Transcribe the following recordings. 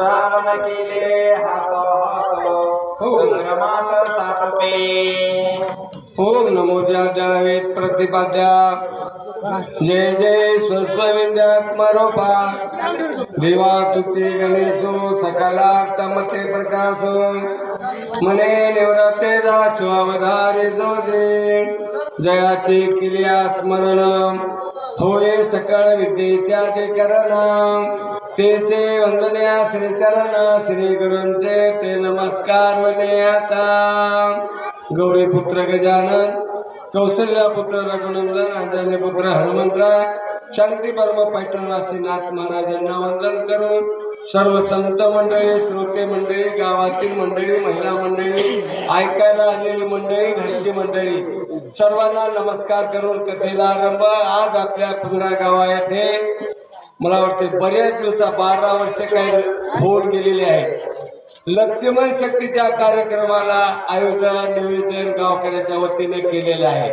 रावण केले हात. संग्रमात साठपे ओम नमो वेद प्रतिपाद्या. जय जय स्वस्वविद्यात्मरूपा. देवा तुते गणेशो सकला तमते प्रकाशो. मने निवृत्ते दासो अवधारे जो दे जयाचे किलिया स्मरण. होय सकळ विद्येच्या अधिकरण. तेचे वंदन्या श्री चरण श्री गुरुंचे ते नमस्कार वने आता. गौरी पुत्र गजानन कौशल्या पुत्र रघुनंदन अंजनी पुत्र हनुमंतराय शांती पर्व पैठणवासी नाथ महाराजांना वंदन करून सर्व संत मंडळी श्रोते मंडळी गावातील मंडळी महिला मंडळी ऐकायला आलेली मंडळी घरची मंडळी सर्वांना नमस्कार करून कथेला आरंभ. आज आपल्या पुंगडा गावा येथे मला वाटते बऱ्याच दिवसा बारा वर्ष काही होऊन गेलेले आहे. लक्ष्मण शक्तीच्या कार्यक्रमाला आयोजन नियोजन गावकऱ्याच्या वतीने केलेलं आहे.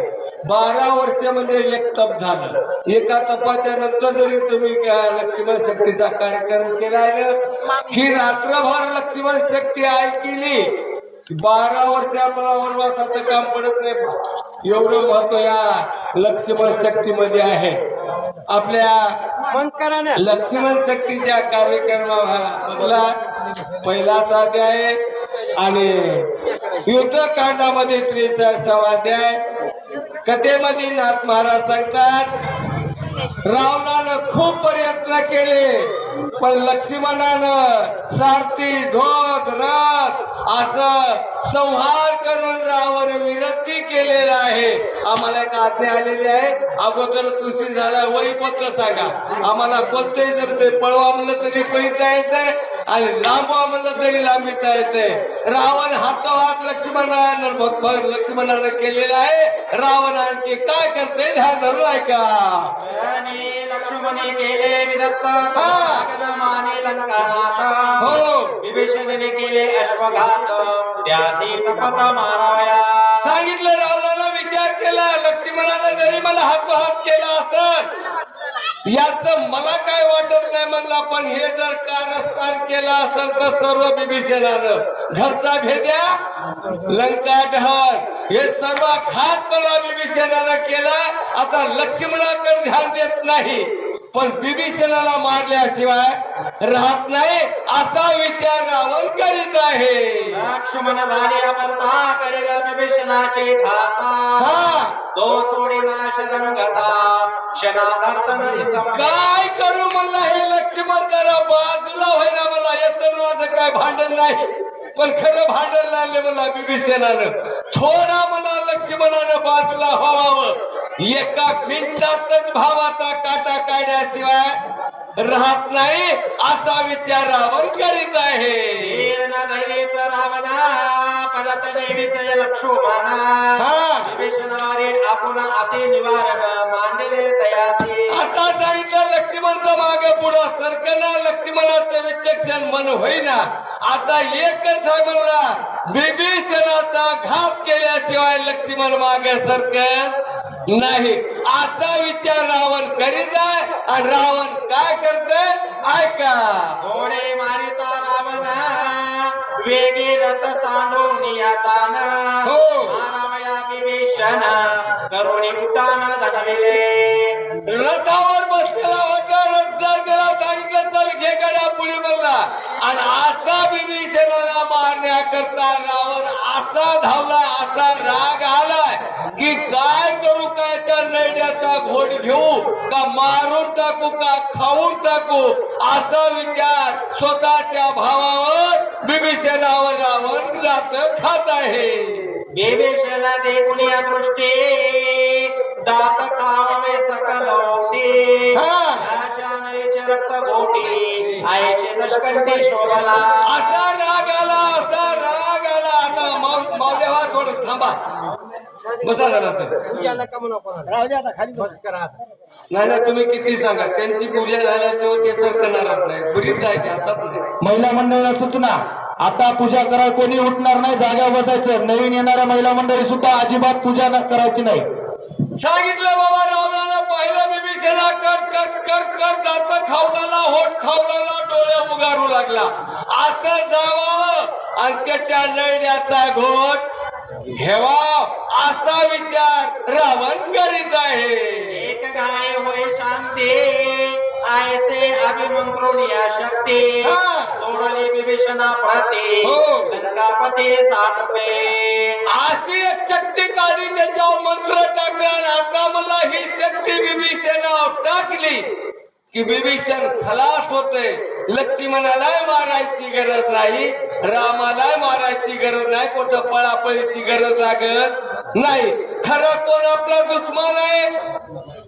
बारा वर्ष म्हणजे एक तप झालं. एका तपाच्या नंतर जरी तुम्ही लक्ष्मण शक्तीचा कार्यक्रम केला ही रात्रभर लक्ष्मण शक्ती ऐकली. बारा वर्ष आपला वनवासाचं काम पडत नाही. एवढं महत्त्व या लक्ष्मण शक्तीमध्ये आहे. आपल्या लक्ष्मण शक्तीच्या कार्यक्रमाला पहिलाच अध्याय आणि युद्ध कांडामध्ये त्रेचाळीसावा अध्याय कथेमध्ये नाथ महाराज सांगतात रावणानं खूप प्रयत्न केले. पण लक्ष्मणानं सारथी ढोक रथ असं संहार करून रावण विनंती केलेला आहे. आम्हाला एक आज्ञा आलेली आहे. अगोदर तुझी झाला वहीपत्र सांगा. आम्हाला कोणतेही जर ते पळवा म्हणलं तरी पळता येतंय आणि लांबवा म्हणलं तरी लांबिता येते रावण हातोहात लक्ष्मणानं भगभग लक्ष्मणानं केलेला आहे. रावण आणखी काय करते ध्यान धरलाय का आणि लक्ष्मणे केले विदत्त. कदमाने लंकानाथ। हो. विभीषणने केले अश्वघात। त्यासी टपत मारावया। सांगितलं रावणाला विचार केला लक्ष्मणानं जरी मला हातोहात केला असत याच मला काय वाटत नाही म्हणला पण हे जर कारस्थान केलं असेल तर सर्व बिभीषणानं घरचा भेद्या लंका ढहर हे सर्व घात मला बिभीषणानं केला. आता लक्ष्मणाकडे ध्यान देत नाही. पण बिभीषणाला मारल्याशिवाय राहत नाही असा विचार रावण करीत आहे. लक्ष्मण झाले करेल तो काय करू म्हणला हे लक्ष्मण? जरा बाजूला व्हायला मला येतं माझं काय भांडण नाही. पण खरं भांडण लागले मला बिभीषणानं थोडा मला लक्ष्मणानं बाजूला व्हावं. एका मिनिटातच भावाचा काटा काढल्याशिवाय राहत नाही असा विचार रावण करीत आहे. धीर न धैर्यच रावणा परत नेहमीच लक्ष्मणा. विभीषणारे आपण अति निवारण मांडले तयासी आता सांगितलं लक्ष्मणचं मागे पुढं सरकना लक्ष्मणाचं विचक्षण मन होईना. आता एकच आहे म्हणला विभीषणाचा घात केल्याशिवाय लक्ष्मण मागे सरकत नाही. असा विचार रावण करीत आहे आणि रावण काय करतोय? ऐका. घोडे मारिता रावणा वेगी रथ सांडून यातान हो. मारावया विभीषण करुणी उठान धनविले. रथावर बसलेला होता रथ त्याला सांगितलं चल घे गड्या पुढे बोलला. आणि असा विभीषणाला मारण्याकरता रावण असा धावला असा राग आलाय की काय करू काय त्या नैड्याचा घोट घेऊ का मारून टाकू का खाऊन टाकू? असा विचार स्वतःच्या भावावर विभीषणावर रावण जात खात आहे. विभीषण देखून या दृष्टी दात खावे सकल ओटी हा. राजा नळीचे रक्त गोटी आईचे दशकंठी शोभला. असा राग आला असा राग आला. आता माव- मावदेवा थोडं थांबा. बसा. नाही ना तुम्ही किती सांगा? त्यांची पूजा झाल्याशिवाय ते सर करणार नाही. पुरीच जायचे आताच नाही. महिला मंडळाला सूचना. आता पूजा करा कोणी उठणार नाही जागा बसायचं. नवीन येणाऱ्या महिला मंडळी सुद्धा अजिबात पूजा न- करायची नाही. सांगितलं बाबा रावणानं पाहिलं बिभीषणा कर कर कर कर दात खावलाला होठ खावलाला डोळे उगारू लागला. असं जावावं आणि त्याच्या लढण्याचा घोट घ्यावा असा विचार रावण करीत आहे. एक गाय होय शांती. आयसे अभिमंत्रून या शक्ती हा. सोडली विभीषणा प्रती हो. लंकापती साठपे अशी एक शक्ती काढली त्याच्यावर मंत्र टाकला आता मला ही शक्ती बिभीषणावर टाकली. की बिभीषण खलास होते. लक्ष्मणालाय मारायची गरज नाही रामालाय मारायची गरज नाही कोणतं पळापळीची गरज लागत नाही. खरं कोण आपला दुश्मन आहे?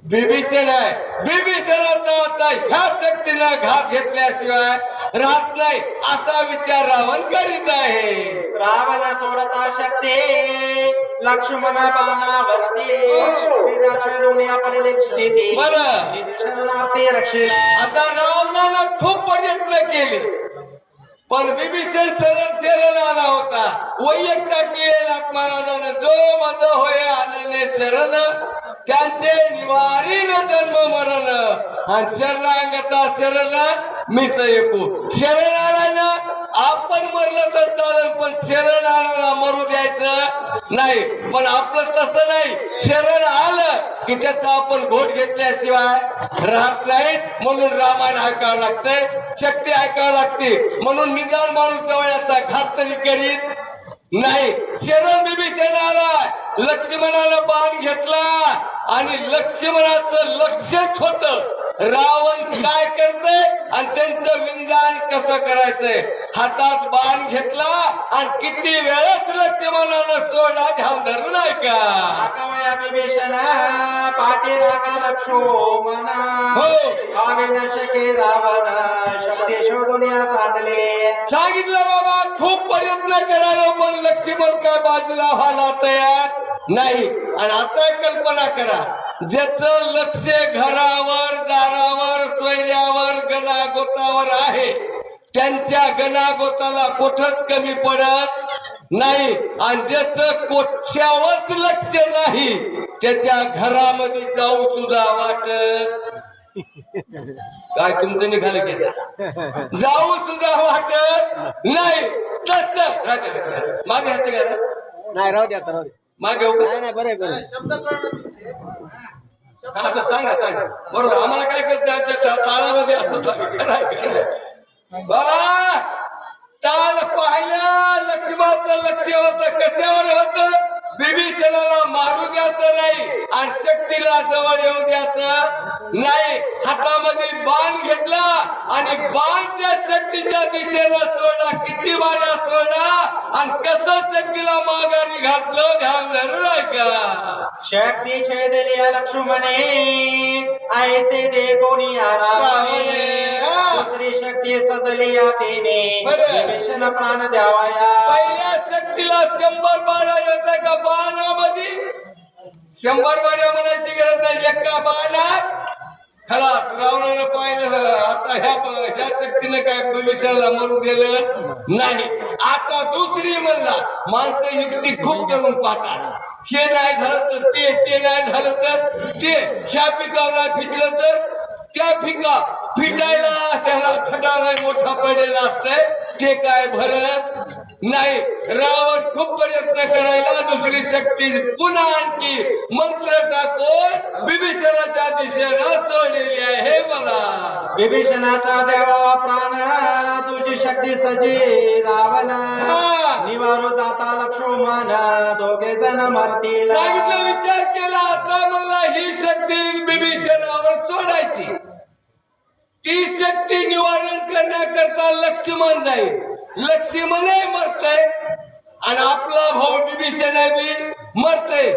बिभीषण आहे बिभीषणाचा आता ह्या शक्तीनं घात घेतल्याशिवाय राहत नाही असा विचार रावण करीत आहे. रावण सोडता शक्ती लक्ष्मण बाणावरती बरं. आता रावणानं खूप प्रयत्न केले. पण बिभीषण शरण शरण आला होता. वैयक्तिक महाराजानं जो मज होय आनंदे शरण त्यांचे निवारी न जन्म मरण. आणि शरणागता शरण मीच ऐकू शरण आला ना आपण मरलं तर चालेल पण शरण आला मरू द्यायचं नाही. पण आपलं तसं नाही. शरण आलं की त्याचा आपण घोट घेतल्याशिवाय राहत नाही म्हणून रामायण ऐकावं लागतंय शक्ती ऐकावं लागते. म्हणून निदान माणूस जवळचा घात तरी करीत नाही शरण आला लक्ष्मणाला बाण घेतला आणि लक्ष्मणाचं लक्षच होत. रावण काय करतय? आणि त्यांचं विंदान कसं करायचंय? हातात बाण घेतला आणि किती वेळच लक्ष्मणानं सोडा ध्यान धरून ऐका पाठी रागा लक्ष्मण. हो. आवे न शके रावण शक्ती शोधून या सांडले सांगितलं बाबा खूप प्रयत्न करायला पण लक्ष्मण काय बाजूला व्हायला तयार नाही. आणि आता कल्पना करा ज्याचं लक्ष घरावर दारावर सोयऱ्यावर गणागोतावर आहे त्यांच्या गणागोताला कुठंच कमी पडत नाही. आणि ज्याचं कोठ्यावरच लक्ष नाही त्याच्या घरामध्ये जाऊ सुद्धा वाटत. काय तुमचं निघालं की? जाऊ सुद्धा वाटत नाही. तस. मागे हात नाही राहू द्या राहू द्या. मागे बरं बरं. असं सांगा सांगा. बरोबर आम्हाला काय करत त्या ताळामध्ये असं खरं आहे, खरं आहे. बाबा ताल पाहिलं लक्ष्मणाचं लक्ष होत. कशावर होत? बिभीषणाला मारू द्यायचं नाही आणि शक्तीला जवळ येऊ द्यायचं नाही. हातामध्ये बाण घेतला आणि बाण त्या शक्तीच्या दिशेला सोडा किती सोडा आणि कसं माघारी घातलं ध्यान धरून ऐका शक्ती छेदली लक्ष्मणे ऐसे दे कोणी आला. दुसरी शक्ती सजली या तिने. विभीषण प्राण द्यावाया. पहिल्या शक्तीला शंभर बारा येतं का बाणामध्ये. शंभर बारा म्हणायची गरज नाही एका बाणात. खलास रावणानं पाहिलं. आता ह्या ह्या शक्तीला काय भविष्याला मरू गेलं नाही. आता दुसरी म्हणला माणसं युक्ती खूप करून पाहतात. हे नाही झालं तर ते ते नाही झालं तर ते ह्या पिकाला फिटलं तर त्या पिका फिटायला त्याला खटाला मोठा पडलेला असतंय. ते काय भरत नाही रावण खूप प्रयत्न करायला दुसरी शक्ती पुन्हा आणखी मंत्र टाकून बिभीषणाच्या दिशेनं सोडलेली आहे. मला विभीषणाचा देवा प्राण तुझी शक्ती सजी रावण. निवारो जाता लक्ष्मण दोघे जण मरतील. सांगितलं विचार केला. आता मला ही शक्ती बिभीषणावर सोडायची. ती शक्ती निवारण करण्याकरता लक्ष्मण लक्ष्मणही मरतय. आणि आपला भाऊ बिभीषण आहे बी मरतय.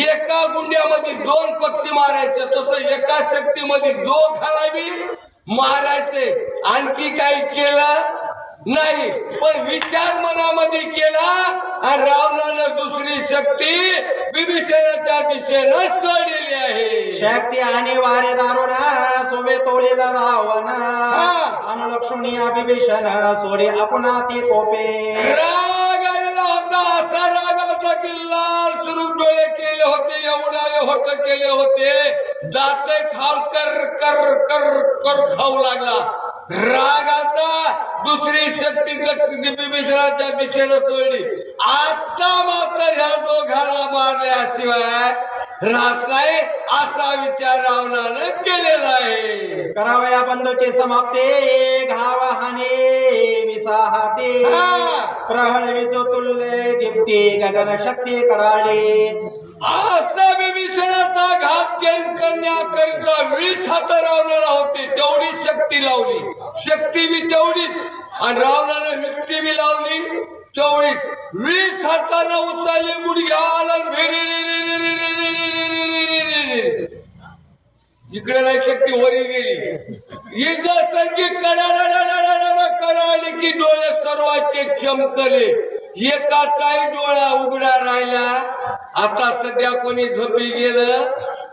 एका गुंड्यामध्ये दोन पक्षी मारायचे तसं एका शक्तीमध्ये जो घालावी मारायचे. आणखी काही केलं नाही. पण विचार मनामध्ये केला आणि रावणानं दुसरी शक्ती बिभीषणाच्या दिशेनं सोडलेली आहे. शक्ती आणि वारे दारुण सोबे तोलेला रावण. हा. अनुलक्ष्मी विभीषण सोडे आपणा ती कोपे राग आलेला होता असा राग आला होता की लाल सुरू डोळे केले होते एवढे होट केले होते. दाते खाल कर कर कर कर खाऊ लागला. राग आता दुसरी शक्ती बिभीषणाच्या दिशेला सोडली. आता मात्र ह्या दोघाला मारल्याशिवाय राहत नाही असा विचार रावणानं केलेला आहे. करावया बंधूची समाप्ती घाव हानी विसाहाती हा. प्रहळविचो तुल्य दीप्ती गगन शक्ती कडाळे असा विभीषणाचा घात केल- करण्याकरिता वीस हात रावणारा होते तेवढी शक्ती लावली. शक्ती बी तेवढीच. आणि रावणानं युक्ती बी लावली. त्यावेळी वीस हाताना उचलले गुडघ्या आला इकडे नाही शक्ती वरी गेली इजासाठी कडाडा कडाडे की डोळे सर्वांचे क्षमकले एकाचाही डोळा उघडा राहिला आता सध्या कोणी झोपी गेलं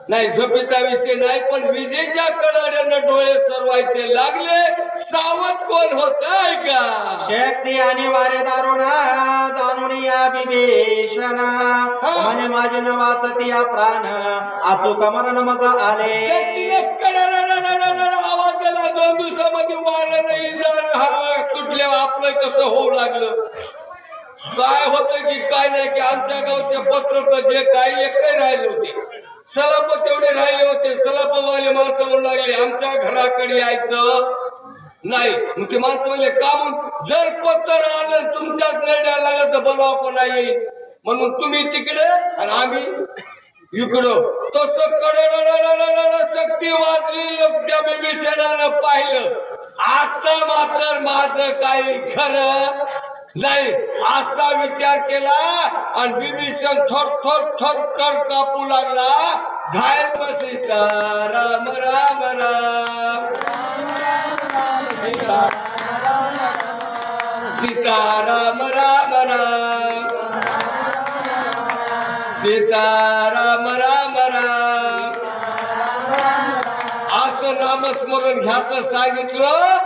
नाही झोपीचा विषय नाही पण विजेच्या कडाड्यानं डोळे सर्वांचे लागले. सावध कोण होत का शक्ती आणि वारे दारुणा जाणून या बिभीषणा म्हणे माझी न वाचती या प्राण अचूक मरण मजा आले. शक्तीने आवाज दिला दोन दिवसामध्ये वारं नाही सुटल्यावर आपलं कसं होऊ लागलं काय होतं की काय नाही की आमच्या गावचे पत्र तर जे काही एकही राहिले होते सलाप तेवढे राहिले होते. सलापवाले माणसं म्हणू लागले आमच्या घराकडे यायचं नाही. मग ते माणसं म्हणले का म्हणून? जर पत्र आलं तुमच्याच नरड्या लागलं तर बोलावं पण नाही. म्हणून तुम्ही तिकडे आणि आम्ही इकडं. तसं कडा शक्ती वाजली त्या बिभीषणानं पाहिलं आता मात्र माझं काही खरं नाही असा विचार केला आणि बिभीषण थोर थोर थोर थोर कापू लागला. घायल बसीता राम राम राम. सीता राम राम राम. सीता राम राम राम. असं नामस्मरण घ्यायचं सांगितलं.